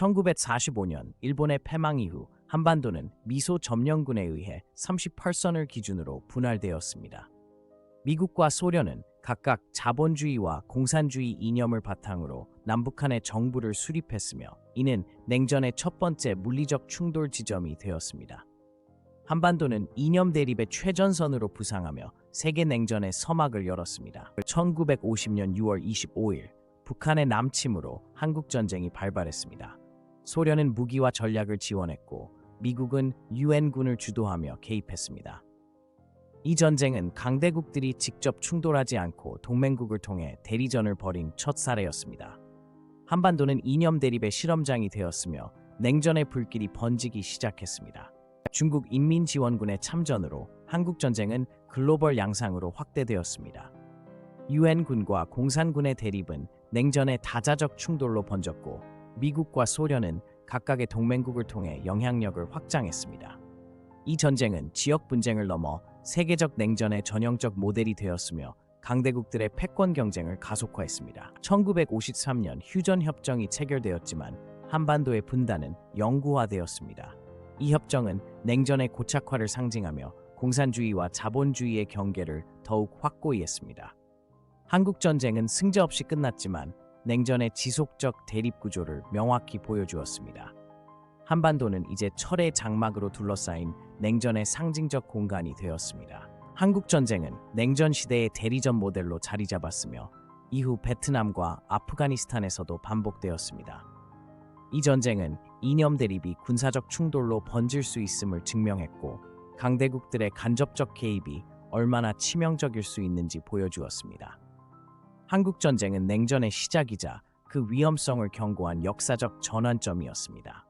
1945년 일본의 패망 이후 한반도는 미소 점령군에 의해 38선을 기준으로 분할되었습니다. 미국과 소련은 각각 자본주의와 공산주의 이념을 바탕으로 남북한의 정부를 수립했으며 이는 냉전의 첫 번째 물리적 충돌 지점이 되었습니다. 한반도는 이념 대립의 최전선으로 부상하며 세계 냉전의 서막을 열었습니다. 1950년 6월 25일 북한의 남침으로 한국 전쟁이 발발했습니다. 소련은 무기와 전략을 지원했고 미국은 유엔군을 주도하며 개입했습니다. 이 전쟁은 강대국들이 직접 충돌하지 않고 동맹국을 통해 대리전을 벌인 첫 사례였습니다. 한반도는 이념 대립의 실험장이 되었으며 냉전의 불길이 번지기 시작했습니다. 중국 인민지원군의 참전으로 한국 전쟁은 글로벌 양상으로 확대되었습니다. 유엔군과 공산군의 대립은 냉전의 다자적 충돌로 번졌고 미국과 소련은 각각의 동맹국을 통해 영향력을 확장했습니다. 이 전쟁은 지역 분쟁을 넘어 세계적 냉전의 전형적 모델이 되었으며 강대국들의 패권 경쟁을 가속화했습니다. 1953년 휴전 협정이 체결되었지만 한반도의 분단은 영구화되었습니다. 이 협정은 냉전의 고착화를 상징하며 공산주의와 자본주의의 경계를 더욱 확고히 했습니다. 한국 전쟁은 승자 없이 끝났지만 냉전의 지속적 대립 구조를 명확히 보여주었습니다. 한반도는 이제 철의 장막으로 둘러싸인 냉전의 상징적 공간이 되었습니다. 한국 전쟁은 냉전 시대의 대리전 모델로 자리 잡았으며 이후 베트남과 아프가니스탄에서도 반복되었습니다. 이 전쟁은 이념 대립이 군사적 충돌로 번질 수 있음을 증명했고 강대국들의 간접적 개입이 얼마나 치명적일 수 있는지 보여주었습니다. 한국 전쟁은 냉전의 시작이자 그 위험성을 경고한 역사적 전환점이었습니다.